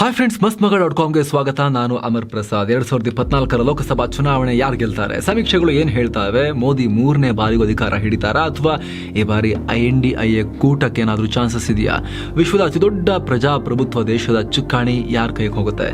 Hi friends ಮಸ್ತ್ ಮಗ dot ಕಾಮ್ಗೆ ಸ್ವಾಗತ. ನಾನು ಅಮರ್ ಪ್ರಸಾದ್. ಎರಡ್ ಸಾವಿರದ ಇಪ್ಪತ್ನಾಲ್ಕರ ಲೋಕಸಭಾ ಚುನಾವಣೆ ಯಾರು ಗೆಲ್ತಾರೆ? ಸಮೀಕ್ಷೆಗಳು ಏನು ಹೇಳ್ತಾವೆ ಮೋದಿ ಮೂರನೇ ಬಾರಿಗೂ ಅಧಿಕಾರ ಹಿಡಿತಾರಾ? ಅಥವಾ ಈ ಬಾರಿ I N D I A ಕೂಟಕ್ಕೆ ಏನಾದರೂ ಚಾನ್ಸಸ್ ಇದೆಯಾ? ವಿಶ್ವದ ಅತಿದೊಡ್ಡ ಪ್ರಜಾಪ್ರಭುತ್ವ ದೇಶದ ಚುಕ್ಕಾಣಿ ಯಾರ ಕೈಗೆ ಹೋಗುತ್ತೆ?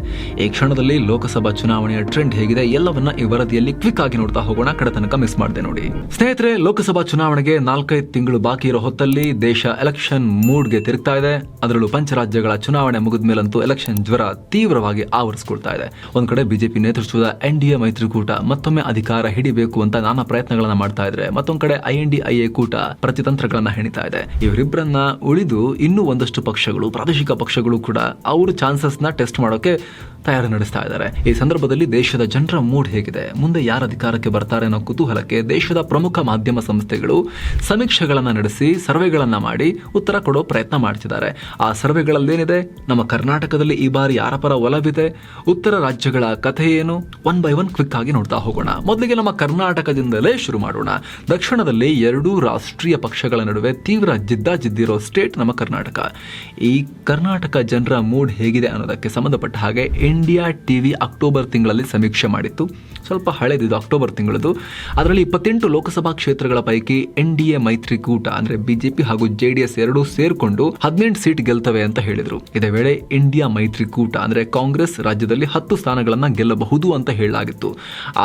ಈ ಕ್ಷಣದಲ್ಲಿ ಲೋಕಸಭಾ ಚುನಾವಣೆಯ ಟ್ರೆಂಡ್ ಹೇಗಿದೆ? ಎಲ್ಲವನ್ನ ಈ ವರದಿಯಲ್ಲಿ ಕ್ವಿಕ್ ಆಗಿ ನೋಡ್ತಾ ಹೋಗೋಣ. ಕಡೆ ತನಕ ಮಿಸ್ ಮಾಡಿದೆ ನೋಡಿ. ಸ್ನೇಹಿತರೆ, ಲೋಕಸಭಾ ಚುನಾವಣೆಗೆ ನಾಲ್ಕೈದು ತಿಂಗಳು ಬಾಕಿ ಇರೋ ಹೊತ್ತಲ್ಲಿ ದೇಶ ಎಲೆಕ್ಷನ್ ಮೂಡ್ಗೆ ತಿರುಗ್ತಾ ಇದೆ. ಅದರಲ್ಲೂ ಪಂಚರಾಜ್ಯಗಳ ಚುನಾವಣೆ ಮುಗಿದ ಮೇಲಂತೂ ಎಲೆಕ್ಷನ್ ಜ್ವರ ತೀವ್ರವಾಗಿ ಆವರಿಸಿಕೊಳ್ತಾ ಇದೆ. ಒಂದು ಕಡೆ ಬಿಜೆಪಿ ನೇತೃತ್ವದ ಎನ್ ಡಿ ಎ ಮೈತ್ರಿಕೂಟ ಮತ್ತೊಮ್ಮೆ ಅಧಿಕಾರ ಹಿಡಿಬೇಕು ಅಂತ ನಾನಾ ಪ್ರಯತ್ನಗಳನ್ನ ಮಾಡ್ತಾ ಇದ್ರೆ ಮತ್ತೊಂದ್ ಕಡೆ I N D I A ಕೂಟ ಪ್ರತಿತಂತ್ರಗಳನ್ನ ಹೆಣಿತಾ ಇದೆ. ಇವರಿಬ್ಬರನ್ನ ಉಳಿದು ಇನ್ನೂ ಒಂದಷ್ಟು ಪಕ್ಷಗಳು, ಪ್ರಾದೇಶಿಕ ಪಕ್ಷಗಳು ಕೂಡ ಅವ್ರ ನ ಟೆಸ್ಟ್ ಮಾಡೋಕೆ ತಯಾರಿ ನಡೆಸ್ತಾ ಇದ್ದಾರೆ. ಈ ಸಂದರ್ಭದಲ್ಲಿ ದೇಶದ ಜನರ ಮೂಡ್ ಹೇಗಿದೆ? ಮುಂದೆ ಯಾರು ಅಧಿಕಾರಕ್ಕೆ ಬರ್ತಾರೆ ಅನ್ನೋ ಕುತೂಹಲಕ್ಕೆ ದೇಶದ ಪ್ರಮುಖ ಮಾಧ್ಯಮ ಸಂಸ್ಥೆಗಳು ಸಮೀಕ್ಷೆಗಳನ್ನು ನಡೆಸಿ ಸರ್ವೆಗಳನ್ನು ಮಾಡಿ ಉತ್ತರ ಕೊಡೋ ಪ್ರಯತ್ನ ಮಾಡ್ತಿದ್ದಾರೆ. ಆ ಸರ್ವೆಗಳಲ್ಲೇನಿದೆ? ನಮ್ಮ ಕರ್ನಾಟಕದಲ್ಲಿ ಈ ಬಾರಿ ಯಾರ ಪರ ಒಲವಿದೆ? ಉತ್ತರ ರಾಜ್ಯಗಳ ಕಥೆ ಏನು? ಒನ್ ಬೈ ಒನ್ ಕ್ವಿಕ್ ಆಗಿ ನೋಡ್ತಾ ಹೋಗೋಣ. ಮೊದಲಿಗೆ ನಮ್ಮ ಕರ್ನಾಟಕದಿಂದಲೇ ಶುರು ಮಾಡೋಣ. ದಕ್ಷಿಣದಲ್ಲಿ ಎರಡೂ ರಾಷ್ಟ್ರೀಯ ಪಕ್ಷಗಳ ನಡುವೆ ತೀವ್ರ ಜಿದ್ದಾಜಿದ್ದಿರೋ ಸ್ಟೇಟ್ ನಮ್ಮ ಕರ್ನಾಟಕ. ಈ ಕರ್ನಾಟಕ ಜನರ ಮೂಡ್ ಹೇಗಿದೆ ಅನ್ನೋದಕ್ಕೆ ಸಂಬಂಧಪಟ್ಟ ಹಾಗೆ ಇಂಡಿಯಾ ಟಿವಿ ಅಕ್ಟೋಬರ್ ತಿಂಗಳಲ್ಲಿ ಸಮೀಕ್ಷೆ ಮಾಡಿತ್ತು. ಸ್ವಲ್ಪ ಹಳೆದಿದ್ದು ಅಕ್ಟೋಬರ್ ತಿಂಗಳದು. ಅದರಲ್ಲಿ ಇಪ್ಪತ್ತೆಂಟು ಲೋಕಸಭಾ ಕ್ಷೇತ್ರಗಳ ಪೈಕಿ ಎನ್ ಡಿ ಎ ಮೈತ್ರಿಕೂಟ, ಅಂದ್ರೆ ಬಿಜೆಪಿ ಹಾಗೂ ಜೆ ಡಿ ಎಸ್ ಎರಡೂ ಸೇರಿಕೊಂಡು ಹದಿನೆಂಟು ಸೀಟ್ ಗೆಲ್ತವೆ ಅಂತ ಹೇಳಿದರು. ಇದೇ ವೇಳೆ ಇಂಡಿಯಾ ಮೈತ್ರಿಕೂಟ, ಅಂದ್ರೆ ಕಾಂಗ್ರೆಸ್ ರಾಜ್ಯದಲ್ಲಿ ಹತ್ತು ಸ್ಥಾನಗಳನ್ನು ಗೆಲ್ಲಬಹುದು ಅಂತ ಹೇಳಲಾಗಿತ್ತು.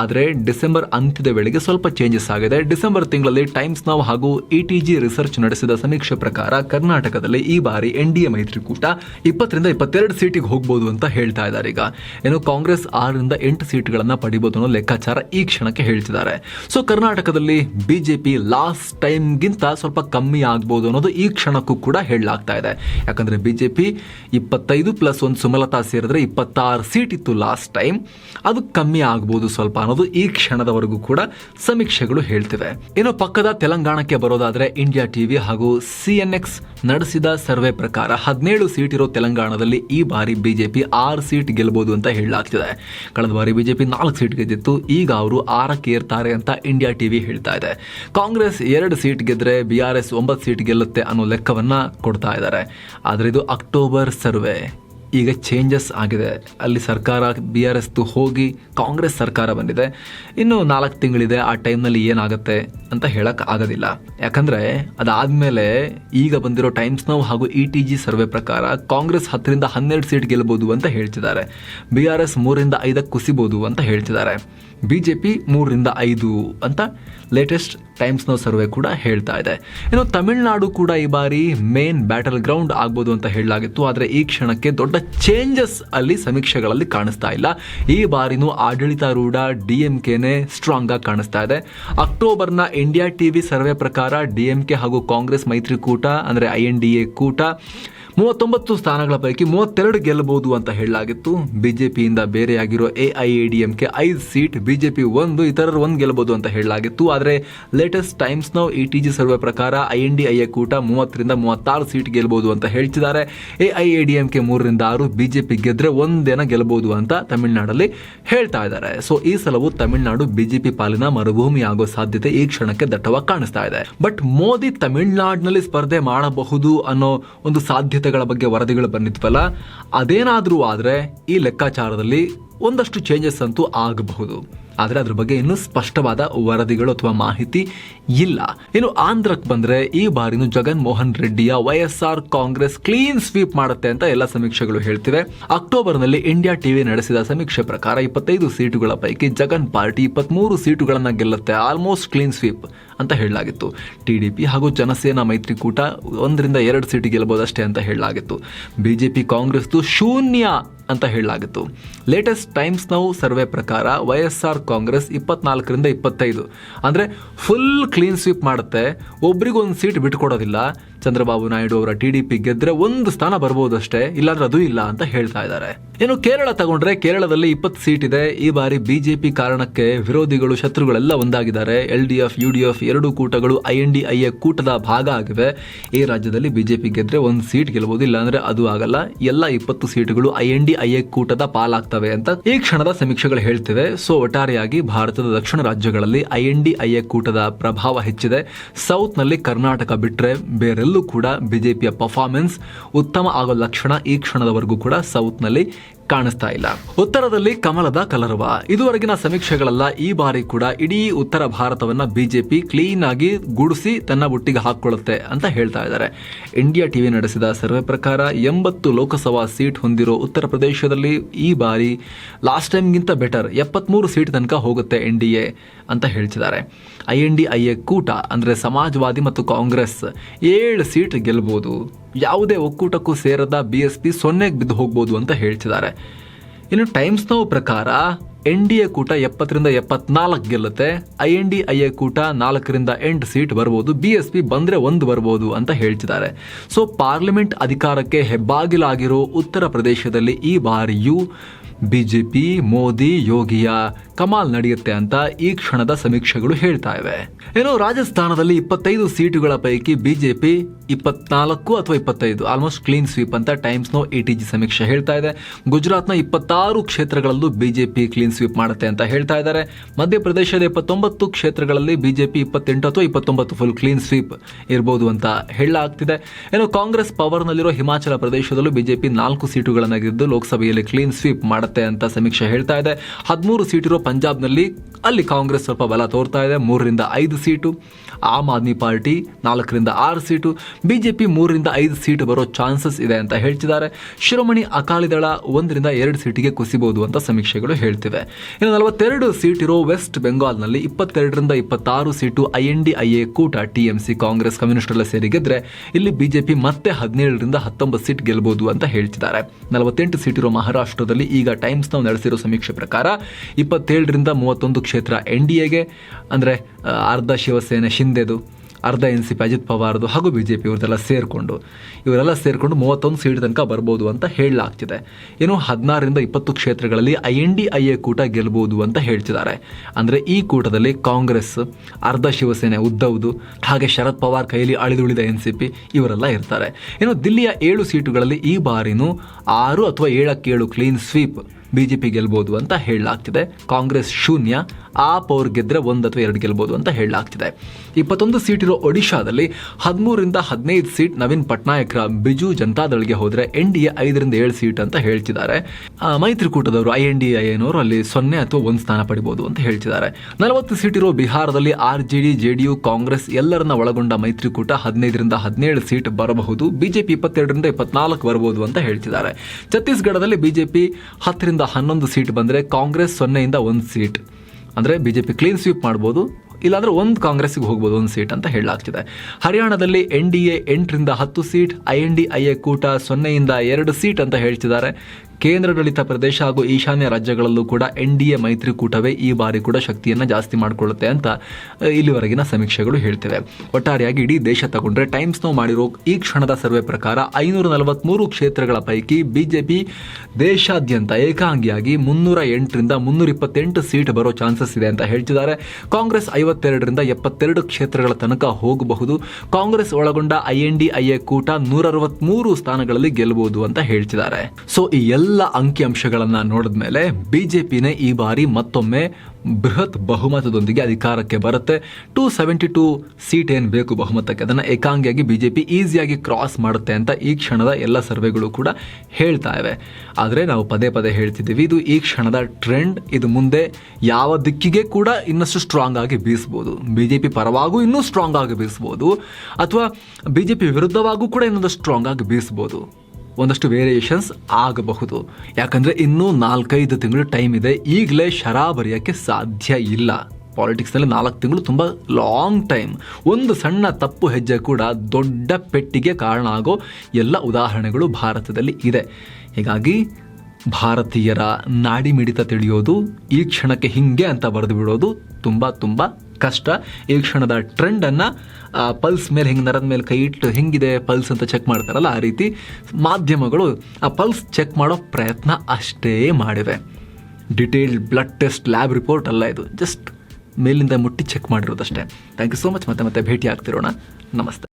ಆದರೆ ಡಿಸೆಂಬರ್ ಅಂತ್ಯದ ವೇಳೆಗೆ ಸ್ವಲ್ಪ ಚೇಂಜಸ್ ಆಗಿದೆ. ಡಿಸೆಂಬರ್ ತಿಂಗಳಲ್ಲಿ ಟೈಮ್ಸ್ ನಾವು ಹಾಗೂ ಇಟಿಜಿ ರಿಸರ್ಚ್ ನಡೆಸಿದ ಸಮೀಕ್ಷೆ ಪ್ರಕಾರ ಕರ್ನಾಟಕದಲ್ಲಿ ಈ ಬಾರಿ ಎನ್ ಡಿ ಎ ಮೈತ್ರಿಕೂಟ ಇಪ್ಪತ್ತರಿಂದ ಇಪ್ಪತ್ತೆರಡು ಸೀಟಿಗೆ ಹೋಗಬಹುದು ಅಂತ ಹೇಳ್ತಾ ಇದ್ದಾರೆ. ಈಗ. ಏನು ಕಾಂಗ್ರೆಸ್ ಆರರಿಂದ ಎಂಟು ಸೀಟ್ಗಳನ್ನ ಪಡಿಬೋದು ಅನ್ನೋ ಲೆಕ್ಕಾಚಾರ ಈ ಕ್ಷಣಕ್ಕೆ ಹೇಳ್ತಿದ್ದಾರೆ. ಸೊ ಕರ್ನಾಟಕದಲ್ಲಿ ಬಿಜೆಪಿ ಲಾಸ್ಟ್ ಟೈಮ್ಗಿಂತ ಸ್ವಲ್ಪ ಕಮ್ಮಿ ಆಗ್ಬೋದು ಅನ್ನೋದು ಈ ಕ್ಷಣಕ್ಕೂ ಕೂಡ ಹೇಳಲಾಗ್ತಾ ಇದೆ. ಯಾಕಂದ್ರೆ ಬಿಜೆಪಿ ಇಪ್ಪತ್ತೈದು ಪ್ಲಸ್ ಒಂದು ಸುಮಲತಾ ಸೇರಿದ್ರೆ ಇಪ್ಪತ್ತಾರು ಸೀಟ್ ಇತ್ತು ಲಾಸ್ಟ್ ಟೈಮ್ ಅದು ಕಮ್ಮಿ ಆಗ್ಬೋದು ಸ್ವಲ್ಪ ಅನ್ನೋದು ಈ ಕ್ಷಣದವರೆಗೂ ಕೂಡ ಸಮೀಕ್ಷೆಗಳು ಹೇಳ್ತಿವೆ. ಇನ್ನು ಪಕ್ಕದ ತೆಲಂಗಾಣಕ್ಕೆ ಬರೋದಾದ್ರೆ ಇಂಡಿಯಾ ಟಿವಿ ಹಾಗೂ ಸಿಎನ್ಎಕ್ಸ್ ನಡೆಸಿದ ಸರ್ವೆ ಪ್ರಕಾರ ಹದಿನೇಳು ಸೀಟ್ ಇರೋ ತೆಲಂಗಾಣದಲ್ಲಿ ಈ ಬಾರಿ ಬಿಜೆಪಿ ಆರು ಸೀಟ್ ಗೆಲ್ಲಬಹುದು ಅಂತ ಹೇಳಲಾಗ್ತಿದೆ. ಕಳೆದ ಬಾರಿ ಬಿಜೆಪಿ ನಾಲ್ಕು ಸೀಟ್ ಗೆದ್ದಿತ್ತು. ಈಗ ಅವರು ಆರಕ್ಕೆ ಏರ್ತಾರೆ ಅಂತ ಇಂಡಿಯಾ ಟಿವಿ ಹೇಳ್ತಾ ಇದೆ. ಕಾಂಗ್ರೆಸ್ ಎರಡು ಸೀಟ್ ಗೆದ್ರೆ ಬಿ ಆರ್ ಎಸ್ ಒಂಬತ್ತು ಸೀಟ್ ಗೆಲ್ಲುತ್ತೆ ಅನ್ನೋ ಲೆಕ್ಕವನ್ನ ಕೊಡ್ತಾ ಇದ್ದಾರೆ. ಆದರೆ ಇದು ಅಕ್ಟೋಬರ್ ಸರ್ವೆ. ಈಗ ಚೇಂಜಸ್ ಆಗಿದೆ. ಅಲ್ಲಿ ಸರ್ಕಾರ ಬಿ ಆರ್ ಎಸ್ದು ಹೋಗಿ ಕಾಂಗ್ರೆಸ್ ಸರ್ಕಾರ ಬಂದಿದೆ. ಇನ್ನು ನಾಲ್ಕು ತಿಂಗಳಿದೆ, ಆ ಟೈಮ್ನಲ್ಲಿ ಏನಾಗುತ್ತೆ ಅಂತ ಹೇಳಕ್ಕೆ ಆಗೋದಿಲ್ಲ. ಯಾಕಂದರೆ ಅದಾದಮೇಲೆ ಈಗ ಬಂದಿರೋ ಟೈಮ್ಸ್ ನಾವು ಹಾಗೂ ಇ ಟಿ ಜಿ ಸರ್ವೆ ಪ್ರಕಾರ ಕಾಂಗ್ರೆಸ್ ಹತ್ತರಿಂದ ಹನ್ನೆರಡು ಸೀಟ್ ಗೆಲ್ಲಬಹುದು ಅಂತ ಹೇಳ್ತಿದ್ದಾರೆ. ಬಿ ಆರ್ ಎಸ್ ಮೂರರಿಂದ ಐದಕ್ಕೆ ಕುಸಿಬೋದು ಅಂತ ಹೇಳ್ತಿದ್ದಾರೆ. ಬಿಜೆಪಿ ಮೂರರಿಂದ ಐದು ಅಂತ ಲೇಟೆಸ್ಟ್ ಟೈಮ್ಸ್ ಸರ್ವೆ ಕೂಡ ಹೇಳ್ತಾ ಇದೆ. ಇನ್ನು ತಮಿಳುನಾಡು ಕೂಡ ಈ ಬಾರಿ ಮೇನ್ ಬ್ಯಾಟಲ್ ಗ್ರೌಂಡ್ ಆಗ್ಬೋದು ಅಂತ ಹೇಳಲಾಗಿತ್ತು. ಆದರೆ ಈ ಕ್ಷಣಕ್ಕೆ ದೊಡ್ಡ ಚೇಂಜಸ್ ಅಲ್ಲಿ ಸಮೀಕ್ಷೆಗಳಲ್ಲಿ ಕಾಣಿಸ್ತಾ ಇಲ್ಲ. ಈ ಬಾರಿನೂ ಆಡಳಿತಾರೂಢ ಡಿ ಎಂ ಕೆನೇ ಸ್ಟ್ರಾಂಗ್ ಆಗಿ ಕಾಣಿಸ್ತಾ ಇದೆ. ಅಕ್ಟೋಬರ್ನ ಇಂಡಿಯಾ ಟಿವಿ ಸರ್ವೆ ಪ್ರಕಾರ ಡಿ ಎಂ ಕೆ ಹಾಗೂ ಕಾಂಗ್ರೆಸ್ ಮೈತ್ರಿಕೂಟ, ಅಂದರೆ ಐ ಎನ್ ಡಿ ಎ ಕೂಟ, ಮೂವತ್ತೊಂಬತ್ತು ಸ್ಥಾನಗಳ ಪೈಕಿ ಮೂವತ್ತೆರಡು ಗೆಲ್ಲಬಹುದು ಅಂತ ಹೇಳಲಾಗಿತ್ತು. ಬಿಜೆಪಿಯಿಂದ ಬೇರೆಯಾಗಿರೋ A I A D M K ಐದು ಸೀಟ್ ಬಿಜೆಪಿ ಒಂದು, ಇತರರು ಒಂದು ಗೆಲ್ಲಬಹುದು ಅಂತ ಹೇಳಲಾಗಿತ್ತು. ಆದರೆ latest Times Now E T G survey ಪ್ರಕಾರ I N D I A ಕೂಟ ಮೂವತ್ತರಿಂದ ಮೂವತ್ತಾರು ಸೀಟ್ ಗೆಲ್ಲಬಹುದು ಅಂತ ಹೇಳ್ತಿದ್ದಾರೆ. A I A D M K ಮೂರರಿಂದ ಆರು, ಬಿಜೆಪಿ ಗೆದ್ರೆ ಒಂದೇನ ಗೆಲ್ಲಬಹುದು ಅಂತ ತಮಿಳುನಾಡಲ್ಲಿ ಹೇಳ್ತಾ ಇದ್ದಾರೆ. ಸೊ ಈ ಸಲವು ತಮಿಳುನಾಡು ಬಿಜೆಪಿ ಪಾಲಿನ ಮರುಭೂಮಿ ಆಗೋ ಸಾಧ್ಯತೆ ಈ ಕ್ಷಣಕ್ಕೆ ದಟ್ಟವಾಗಿ ಕಾಣಿಸ್ತಾ ಇದೆ. ಬಟ್ ಮೋದಿ ತಮಿಳುನಾಡಿನಲ್ಲಿ ಸ್ಪರ್ಧೆ ಮಾಡಬಹುದು ಅನ್ನೋ ಒಂದು ಸಾಧ್ಯತೆಗಳ ಬಗ್ಗೆ ವರದಿಗಳು ಬಂದಿದ್ವಲ್ಲ? ಅದೇನಾದರೂ ಆದ್ರೆ ಈ ಲೆಕ್ಕಾಚಾರದಲ್ಲಿ ಒಂದಷ್ಟು ಚೇಂಜಸ್ ಅಂತೂ ಆಗಬಹುದು. ಆದರೆ ಅದ್ರ ಬಗ್ಗೆ ಇನ್ನೂ ಸ್ಪಷ್ಟವಾದ ವರದಿಗಳು ಅಥವಾ ಮಾಹಿತಿ ಇಲ್ಲ. ಇನ್ನು ಆಂಧ್ರಕ್ಕೆ ಬಂದ್ರೆ ಈ ಬಾರಿನೂ ಜಗನ್ ಮೋಹನ್ ರೆಡ್ಡಿಯ ವೈಎಸ್ಆರ್ ಕಾಂಗ್ರೆಸ್ ಕ್ಲೀನ್ ಸ್ವೀಪ್ ಮಾಡುತ್ತೆ ಅಂತ ಎಲ್ಲ ಸಮೀಕ್ಷೆಗಳು ಹೇಳ್ತಿವೆ. ಅಕ್ಟೋಬರ್ನಲ್ಲಿ ಇಂಡಿಯಾ ಟಿವಿ ನಡೆಸಿದ ಸಮೀಕ್ಷೆ ಪ್ರಕಾರ ಇಪ್ಪತ್ತೈದು ಸೀಟುಗಳ ಪೈಕಿ ಜಗನ್ ಪಾರ್ಟಿ ಇಪ್ಪತ್ಮೂರು ಸೀಟುಗಳನ್ನು ಗೆಲ್ಲುತ್ತೆ. ಆಲ್ಮೋಸ್ಟ್ ಕ್ಲೀನ್ ಸ್ವೀಪ್ ಅಂತ ಹೇಳಲಾಗಿತ್ತು. ಟಿಡಿಪಿ ಹಾಗೂ ಜನಸೇನಾ ಮೈತ್ರಿಕೂಟ ಒಂದರಿಂದ ಎರಡು ಸೀಟು ಗೆಲ್ಲಬಹುದಷ್ಟೇ ಅಂತ ಹೇಳಲಾಗಿತ್ತು. ಬಿಜೆಪಿ ಕಾಂಗ್ರೆಸ್ದು ಶೂನ್ಯ ಅಂತ ಹೇಳಲಾಗಿತ್ತು. ಲೇಟೆಸ್ಟ್ ಟೈಮ್ಸ್ ನಾವು ಸರ್ವೆ ಪ್ರಕಾರ ವೈಎಸ್ಆರ್ ಕಾಂಗ್ರೆಸ್ ಇಪ್ಪತ್ನಾಲ್ಕರಿಂದ ಇಪ್ಪತ್ತೈದು. ಅಂದರೆ ಫುಲ್ ಕ್ಲೀನ್ ಸ್ವೀಪ್ ಮಾಡುತ್ತೆ. ಒಬ್ರಿಗೊಂದು ಸೀಟ್ ಬಿಟ್ಕೊಡೋದಿಲ್ಲ. ಚಂದ್ರಬಾಬು ನಾಯ್ಡು ಅವರ ಟಿ ಡಿ ಪಿ ಗೆದ್ರೆ ಒಂದು ಸ್ಥಾನ ಬರ್ಬೋದಷ್ಟೇ, ಇಲ್ಲಾಂದ್ರೆ ಅದು ಇಲ್ಲ ಅಂತ ಹೇಳ್ತಾ ಇದ್ದಾರೆ. ಇನ್ನು ಕೇರಳ ತಗೊಂಡ್ರೆ ಕೇರಳದಲ್ಲಿ ಇಪ್ಪತ್ತು ಸೀಟ್ ಇದೆ. ಈ ಬಾರಿ ಬಿಜೆಪಿ ಕಾರಣಕ್ಕೆ ವಿರೋಧಿಗಳು ಶತ್ರುಗಳೆಲ್ಲ ಒಂದಾಗಿದ್ದಾರೆ. L D F, U D F ಎರಡು ಕೂಟಗಳು I N D I A ಕೂಟದ ಭಾಗ ಆಗಿವೆ. ಈ ರಾಜ್ಯದಲ್ಲಿ ಬಿಜೆಪಿ ಗೆದ್ರೆ ಒಂದು ಸೀಟ್ ಗೆಲ್ಬಹುದು ಇಲ್ಲಾಂದ್ರೆ ಅದು ಆಗಲ್ಲ. ಎಲ್ಲ ಇಪ್ಪತ್ತು ಸೀಟ್ಗಳು I N D I A ಕೂಟದ ಪಾಲಾಗ್ತವೆ ಅಂತ ಈ ಕ್ಷಣದ ಸಮೀಕ್ಷೆಗಳು ಹೇಳ್ತಿವೆ. ಸೊ, ಒಟ್ಟಾರೆಯಾಗಿ ಭಾರತದ ದಕ್ಷಿಣ ರಾಜ್ಯಗಳಲ್ಲಿ I N D I A ಕೂಟದ ಪ್ರಭಾವ ಹೆಚ್ಚಿದೆ. ಸೌತ್ನಲ್ಲಿ ಕರ್ನಾಟಕ ಬಿಟ್ರೆ ಬೇರೆಲ್ಲ ಕ್ಷೇತ್ರಗಳಲ್ಲೂ ಕೂಡ ಬಿಜೆಪಿಯ ಪರ್ಫಾರ್ಮೆನ್ಸ್ ಉತ್ತಮ ಆಗೋ ಲಕ್ಷಣ ಈ ಕ್ಷಣದವರೆಗೂ ಕೂಡ ಸೌತ್ನಲ್ಲಿ ಕಾಣಿಸ್ತಾ ಇಲ್ಲ. ಉತ್ತರದಲ್ಲಿ ಕಮಲದ ಕಲರವ. ಇದುವರೆಗಿನ ಸಮೀಕ್ಷೆಗಳೆಲ್ಲ, ಈ ಬಾರಿ ಕೂಡ ಇಡೀ ಉತ್ತರ ಭಾರತವನ್ನ ಬಿಜೆಪಿ ಕ್ಲೀನ್ ಆಗಿ ಗುಡಿಸಿ ತನ್ನ ಬುಟ್ಟಿಗೆ ಹಾಕೊಳ್ಳುತ್ತೆ ಅಂತ ಹೇಳ್ತಾ ಇದ್ದಾರೆ. ಇಂಡಿಯಾ ಟಿವಿ ನಡೆಸಿದ ಸರ್ವೆ ಪ್ರಕಾರ ಎಂಬತ್ತು ಲೋಕಸಭಾ ಸೀಟ್ ಹೊಂದಿರೋ ಉತ್ತರ ಪ್ರದೇಶದಲ್ಲಿ ಈ ಬಾರಿ ಲಾಸ್ಟ್ ಟೈಮ್ಗಿಂತ ಬೆಟರ್ ಎಪ್ಪತ್ಮೂರು ಸೀಟ್ ತನಕ ಹೋಗುತ್ತೆ ಎನ್ ಡಿ ಎ ಅಂತ ಹೇಳ್ತಿದ್ದಾರೆ. I N D I A ಕೂಟ, ಅಂದರೆ ಸಮಾಜವಾದಿ ಮತ್ತು ಕಾಂಗ್ರೆಸ್, ಏಳು ಸೀಟ್ ಗೆಲ್ಬೋದು. ಯಾವುದೇ ಒಕ್ಕೂಟಕ್ಕೂ ಸೇರದ ಬಿ ಎಸ್ ಪಿ ಸೊನ್ನೆಗೆ ಬಿದ್ದು ಹೋಗ್ಬೋದು ಅಂತ ಹೇಳ್ತಿದ್ದಾರೆ. ಇನ್ನು ಟೈಮ್ಸ್ ನೋವು ಪ್ರಕಾರ ಎನ್ ಡಿ ಎ ಕೂಟ ಎಪ್ಪತ್ತರಿಂದ ಎಪ್ಪತ್ನಾಲ್ಕು ಗೆಲ್ಲುತ್ತೆ. I N D I A ಕೂಟ ನಾಲ್ಕರಿಂದ ಎಂಟು ಸೀಟ್ ಬರ್ಬೋದು. ಬಿ ಎಸ್ ಪಿ ಬಂದರೆ ಒಂದು ಬರ್ಬೋದು ಅಂತ ಹೇಳ್ತಿದ್ದಾರೆ. ಸೊ ಪಾರ್ಲಿಮೆಂಟ್ ಅಧಿಕಾರಕ್ಕೆ ಹೆಬ್ಬಾಗಿಲಾಗಿರೋ ಉತ್ತರ ಪ್ರದೇಶದಲ್ಲಿ ಈ ಬಾರಿಯೂ ಬಿಜೆಪಿ, ಮೋದಿ, ಯೋಗಿಯ ಕಮಾಲ್ ನಡೆಯುತ್ತೆ ಅಂತ ಈ ಕ್ಷಣದ ಸಮೀಕ್ಷೆಗಳು ಹೇಳ್ತಾ ಇವೆ. ಏನೋ ರಾಜಸ್ಥಾನದಲ್ಲಿ ಇಪ್ಪತ್ತೈದು ಸೀಟುಗಳ ಪೈಕಿ ಬಿಜೆಪಿ ಇಪ್ಪತ್ನಾಲ್ಕು ಅಥವಾ ಇಪ್ಪತ್ತೈದು ಆಲ್ಮೋಸ್ಟ್ ಕ್ಲೀನ್ ಸ್ವೀಪ್ ಅಂತ Times Now E T G ಸಮೀಕ್ಷೆ ಹೇಳ್ತಾ ಇದೆ. ಗುಜರಾತ್ನ ಇಪ್ಪತ್ತಾರು ಕ್ಷೇತ್ರಗಳಲ್ಲೂ ಬಿಜೆಪಿ ಕ್ಲೀನ್ ಸ್ವೀಪ್ ಮಾಡುತ್ತೆ ಅಂತ ಹೇಳ್ತಾ ಇದ್ದಾರೆ. ಮಧ್ಯಪ್ರದೇಶದ ಇಪ್ಪತ್ತೊಂಬತ್ತು ಕ್ಷೇತ್ರಗಳಲ್ಲಿ ಬಿಜೆಪಿ ಇಪ್ಪತ್ತೆಂಟು ಅಥವಾ ಇಪ್ಪತ್ತೊಂಬತ್ತು ಫುಲ್ ಕ್ಲೀನ್ ಸ್ವೀಪ್ ಇರ್ಬೋದು ಅಂತ ಹೇಳಲಾಗ್ತಿದೆ. ಏನೋ ಕಾಂಗ್ರೆಸ್ ಪವರ್ನಲ್ಲಿರೋ ಹಿಮಾಚಲ ಪ್ರದೇಶದಲ್ಲೂ ಬಿಜೆಪಿ ನಾಲ್ಕು ಸೀಟುಗಳನ್ನು ಗೆದ್ದು ಲೋಕಸಭೆಯಲ್ಲಿ ಕ್ಲೀನ್ ಸ್ವೀಪ್ ಮಾಡುತ್ತೆ ಅಂತ ಸಮೀಕ್ಷೆ ಹೇಳ್ತಾ ಇದೆ. ಹದಿಮೂರು ಸೀಟ್ ಇರೋ ಪಂಜಾಬ್ನಲ್ಲಿ ಅಲ್ಲಿ ಕಾಂಗ್ರೆಸ್ ಸ್ವಲ್ಪ ಬಲ ತೋರ್ತಾ ಇದೆ. ಮೂರರಿಂದ ಐದು ಸೀಟು. ಆಮ್ ಆದ್ಮಿ ಪಾರ್ಟಿ ನಾಲ್ಕರಿಂದ ಆರು ಸೀಟು. ಬಿ ಜೆ ಪಿ ಮೂರರಿಂದ ಐದು ಸೀಟು ಬರೋ ಚಾನ್ಸಸ್ ಇದೆ ಅಂತ ಹೇಳ್ತಿದ್ದಾರೆ. ಶಿರೋಮಣಿ ಅಕಾಲಿ ದಳ ಒಂದರಿಂದ ಎರಡು ಸೀಟಿಗೆ ಕುಸಿಬಹುದು ಅಂತ ಸಮೀಕ್ಷೆಗಳು ಹೇಳ್ತಿವೆ. ಇನ್ನು ನಲವತ್ತೆರಡು ಸೀಟ್ ಇರೋ ವೆಸ್ಟ್ ಬೆಂಗಾಲ್ನಲ್ಲಿ ಇಪ್ಪತ್ತೆರಡರಿಂದ ಇಪ್ಪತ್ತಾರು seat I N D I A ಕೂಟ T M C Congress communist ಎಲ್ಲ ಸೇರಿ ಗೆದ್ರೆ ಇಲ್ಲಿ ಬಿಜೆಪಿ ಮತ್ತೆ ಹದಿನೇಳರಿಂದ ಹತ್ತೊಂಬತ್ತು ಸೀಟ್ ಗೆಲ್ಲಬಹುದು ಅಂತ ಹೇಳ್ತಿದ್ದಾರೆ. ನಲವತ್ತೆಂಟು ಸೀಟ್ ಇರೋ ಮಹಾರಾಷ್ಟ್ರದಲ್ಲಿ ಈಗ ಟೈಮ್ಸ್ ನಾವು ನಡೆಸಿರೋ ಸಮೀಕ್ಷೆ ಪ್ರಕಾರ ಇಪ್ಪತ್ತೇಳರಿಂದ ಮೂವತ್ತೊಂದು ಕ್ಷೇತ್ರ ಎನ್ ಡಿ ಎಗೆ, ಅಂದರೆ ಅರ್ಧ ಶಿವಸೇನೆ, ಶಿಂದೆದು. ಅರ್ಧ ಎನ್ ಸಿ ಪಿ, ಅಜಿತ್ ಪವಾರ್ದು ಹಾಗೂ ಬಿ ಜೆ ಪಿ ಇವ್ರದೆಲ್ಲ ಸೇರಿಕೊಂಡು, ಇವರೆಲ್ಲ ಸೇರಿಕೊಂಡು ಮೂವತ್ತೊಂದು ಸೀಟ್ ತನಕ ಬರ್ಬೋದು ಅಂತ ಹೇಳಲಾಗ್ತಿದೆ. ಏನು ಹದಿನಾರರಿಂದ ಇಪ್ಪತ್ತು ಕ್ಷೇತ್ರಗಳಲ್ಲಿ I N D I A ಕೂಟ ಗೆಲ್ಬೋದು ಅಂತ ಹೇಳ್ತಿದ್ದಾರೆ. ಅಂದರೆ ಈ ಕೂಟದಲ್ಲಿ ಕಾಂಗ್ರೆಸ್, ಅರ್ಧ ಶಿವಸೇನೆ, ಉದ್ದವ್ದು, ಹಾಗೆ ಶರದ್ ಪವಾರ್ ಕೈಲಿ ಅಳಿದುಳಿದ ಎನ್ ಸಿ ಪಿ ಇವರೆಲ್ಲ ಇರ್ತಾರೆ. ಏನು ದಿಲ್ಲಿಯ ಏಳು ಸೀಟುಗಳಲ್ಲಿ ಈ ಬಾರಿನೂ ಆರು ಅಥವಾ ಏಳಕ್ಕೇಳು ಕ್ಲೀನ್ ಸ್ವೀಪ್ ಬಿಜೆಪಿ ಗೆಲ್ಬೋದು ಅಂತ ಹೇಳಲಾಗ್ತಿದೆ. ಕಾಂಗ್ರೆಸ್ ಶೂನ್ಯ, ಆಪ್ ಅವ್ರು ಗೆದ್ರೆ ಒಂದು ಅಥವಾ ಎರಡು ಗೆಲ್ಬೋದು ಅಂತ ಹೇಳಲಾಗ್ತಿದೆ. ಇಪ್ಪತ್ತೊಂದು ಸೀಟ್ ಇರೋ ಒಡಿಶಾದಲ್ಲಿ ಹದಿಮೂರಿಂದ ಹದಿನೈದು ಸೀಟ್ ನವೀನ್ ಪಟ್ನಾಯಕ್ರ ಬಿಜು ಜನತಾದಳ್ಗೆ ಹೋದ್ರೆ ಎನ್ ಡಿ ಎ ಐದರಿಂದ ಏಳು ಸೀಟ್ ಅಂತ ಹೇಳ್ತಿದ್ದಾರೆ. ಮೈತ್ರಿಕೂಟದವರು, ಐ ಎನ್ ಡಿ ಏನವರು ಅಲ್ಲಿ ಸೊನ್ನೆ ಅಥವಾ ಒಂದು ಸ್ಥಾನ ಪಡಿಬೋದು ಅಂತ ಹೇಳ್ತಿದ್ದಾರೆ. ನಲವತ್ತು ಸೀಟ್ ಇರೋ ಬಿಹಾರದಲ್ಲಿ R J D, J U, Congress ಎಲ್ಲರನ್ನ ಒಳಗೊಂಡ ಮೈತ್ರಿಕೂಟ ಹದಿನೈದರಿಂದ ಹದಿನೇಳು ಸೀಟ್ ಬರಬಹುದು. ಬಿಜೆಪಿ ಇಪ್ಪತ್ತೆರಡರಿಂದ ಇಪ್ಪತ್ನಾಲ್ಕು ಬರಬಹುದು ಅಂತ ಹೇಳ್ತಿದ್ದಾರೆ. ಛತ್ತೀಸ್ಗಢದಲ್ಲಿ ಬಿಜೆಪಿ ಹತ್ತರಿಂದ ಹನ್ನೊಂದು ಸೀಟ್ ಬಂದರೆ ಕಾಂಗ್ರೆಸ್ ಸೊನ್ನೆಯಿಂದ ಒಂದು ಸೀಟ್. ಅಂದರೆ B J P clean sweep ಮಾಡ್ಬೋದು, ಇಲ್ಲಾಂದರೆ ಒಂದು ಕಾಂಗ್ರೆಸ್ಗೆ ಹೋಗ್ಬೋದು ಒಂದು ಸೀಟ್ ಅಂತ ಹೇಳಲಾಗ್ತಿದೆ. ಹರಿಯಾಣದಲ್ಲಿ ಎನ್ ಡಿ ಎ ಎಂಟರಿಂದ ಹತ್ತು seat I N D I A ಕೂಟ ಸೊನ್ನೆಯಿಂದ ಎರಡು ಸೀಟ್ ಅಂತ ಹೇಳ್ತಿದ್ದಾರೆ. ಕೇಂದ್ರಾಡಳಿತ ಪ್ರದೇಶ ಹಾಗೂ ಈಶಾನ್ಯ ರಾಜ್ಯಗಳಲ್ಲೂ ಕೂಡ ಎನ್ ಡಿ ಎ ಮೈತ್ರಿಕೂಟವೇ ಈ ಬಾರಿ ಕೂಡ ಶಕ್ತಿಯನ್ನು ಜಾಸ್ತಿ ಮಾಡಿಕೊಳ್ಳುತ್ತೆ ಅಂತ ಇಲ್ಲಿವರೆಗಿನ ಸಮೀಕ್ಷೆಗಳು ಹೇಳ್ತಿವೆ. ಒಟ್ಟಾರೆಯಾಗಿ ಇಡೀ ದೇಶ ತಗೊಂಡ್ರೆ ಟೈಮ್ಸ್ ನಾವು ಮಾಡಿರೋ ಈ ಕ್ಷಣದ ಸರ್ವೆ ಪ್ರಕಾರ ಐನೂರ ನಲವತ್ಮೂರು ಕ್ಷೇತ್ರಗಳ ಪೈಕಿ ಬಿಜೆಪಿ ದೇಶಾದ್ಯಂತ ಏಕಾಂಗಿಯಾಗಿ ಮುನ್ನೂರ ಎಂಟರಿಂದ ಮುನ್ನೂರ ಇಪ್ಪತ್ತೆಂಟು ಸೀಟ್ ಬರೋ ಚಾನ್ಸಸ್ ಇದೆ ಅಂತ ಹೇಳ್ತಿದ್ದಾರೆ. ಕಾಂಗ್ರೆಸ್ ಐವತ್ತೆರಡರಿಂದ ಎಪ್ಪತ್ತೆರಡು ಕ್ಷೇತ್ರಗಳ ತನಕ ಹೋಗಬಹುದು. ಕಾಂಗ್ರೆಸ್ ಒಳಗೊಂಡ I N D I A ಕೂಟ ನೂರ ಅರವತ್ಮೂರು ಸ್ಥಾನಗಳಲ್ಲಿ ಗೆಲ್ಲಬಹುದು ಅಂತ ಹೇಳ್ತಿದ್ದಾರೆ. ಸೊ, ಈ ಎಲ್ಲ ಅಂಕಿಅಂಶಗಳನ್ನ ಜೆ ಪಿನೇ ಈ ಬಾರಿ ಮತ್ತೊಮ್ಮೆ ಬೃಹತ್ ಬಹುಮತದೊಂದಿಗೆ ಅಧಿಕಾರಕ್ಕೆ ಬರುತ್ತೆ. ಟೂ ಸೆವೆಂಟಿ ಟೂ ಸೀಟ್ ಏನು ಬೇಕು ಬಹುಮತಕ್ಕೆ? ಅದನ್ನು ಏಕಾಂಗಿಯಾಗಿ ಬಿ ಜೆ ಪಿ ಈಸಿಯಾಗಿ ಕ್ರಾಸ್ ಮಾಡುತ್ತೆ ಅಂತ ಈ ಕ್ಷಣದ ಎಲ್ಲ ಸರ್ವೆಗಳು ಕೂಡ ಹೇಳ್ತಾ ಇವೆ. ಆದರೆ ನಾವು ಪದೇ ಪದೇ ಹೇಳ್ತಿದ್ದೀವಿ, ಇದು ಈ ಕ್ಷಣದ ಟ್ರೆಂಡ್. ಇದು ಮುಂದೆ ಯಾವ ದಿಕ್ಕಿಗೆ ಕೂಡ ಇನ್ನಷ್ಟು ಸ್ಟ್ರಾಂಗ್ ಆಗಿ ಬೀಸ್ಬೋದು. ಪಿ ಪರವಾಗೂ ಇನ್ನೂ ಸ್ಟ್ರಾಂಗ್ ಆಗಿ ಬೀಸ್ಬೋದು. ಅಥವಾ ಬಿ ಜೆ ಪಿ ವಿರುದ್ಧವಾಗೂ ಕೂಡ ಇನ್ನೊಂದು ಸ್ಟ್ರಾಂಗ್ ಆಗಿ ಬೀಸ್ಬೋದು. ಒಂದಷ್ಟು ವೇರಿಯೇಷನ್ಸ್ ಆಗಬಹುದು. ಯಾಕಂದ್ರೆ ಇನ್ನೂ ನಾಲ್ಕೈದು ತಿಂಗಳು ಟೈಮ್ ಇದೆ. ಈಗಲೇ ಶರಾ ಬರೆಯೋಕ್ಕೆ ಸಾಧ್ಯ ಇಲ್ಲ. ಪಾಲಿಟಿಕ್ಸ್ನಲ್ಲಿ ನಾಲ್ಕು ತಿಂಗಳು ತುಂಬ ಲಾಂಗ್ ಟೈಮ್ ಒಂದು ಸಣ್ಣ ತಪ್ಪು ಹೆಜ್ಜೆ ಕೂಡ ದೊಡ್ಡ ಪೆಟ್ಟಿಗೆ ಕಾರಣ ಆಗೋ ಎಲ್ಲ ಉದಾಹರಣೆಗಳು ಭಾರತದಲ್ಲಿ ಇದೆ. ಹೀಗಾಗಿ ಭಾರತೀಯರ ನಾಡಿ ಮಿಡಿತ ತಿಳಿಯೋದು, ಈ ಕ್ಷಣಕ್ಕೆ ಹಿಂಗೆ ಅಂತ ಬರೆದು ಬಿಡೋದು ತುಂಬ ತುಂಬ ಕಷ್ಟ. ಈ ಕ್ಷಣದ ಟ್ರೆಂಡನ್ನು ಪಲ್ಸ್ ಮೇಲೆ ಹಿಂಗೆ ನರದ ಮೇಲೆ ಕೈ ಇಟ್ಟು ಹೆಂಗಿದೆ ಪಲ್ಸ್ ಅಂತ ಚೆಕ್ ಮಾಡ್ತಾರಲ್ಲ ಆ ರೀತಿ ಮಾಧ್ಯಮಗಳು ಆ ಪಲ್ಸ್ ಚೆಕ್ ಮಾಡೋ ಪ್ರಯತ್ನ ಅಷ್ಟೇ ಮಾಡಿವೆ. Detailed blood test lab report ಅಲ್ಲ ಇದು. ಜಸ್ಟ್ ಮೇಲಿಂದ ಮುಟ್ಟಿ ಚೆಕ್ ಮಾಡಿರೋದಷ್ಟೇ. ಥ್ಯಾಂಕ್ ಯು ಸೋ ಮಚ್ ಮತ್ತೆ ಮತ್ತೆ ಭೇಟಿ ಆಗ್ತಿರೋಣ ನಮಸ್ತೆ.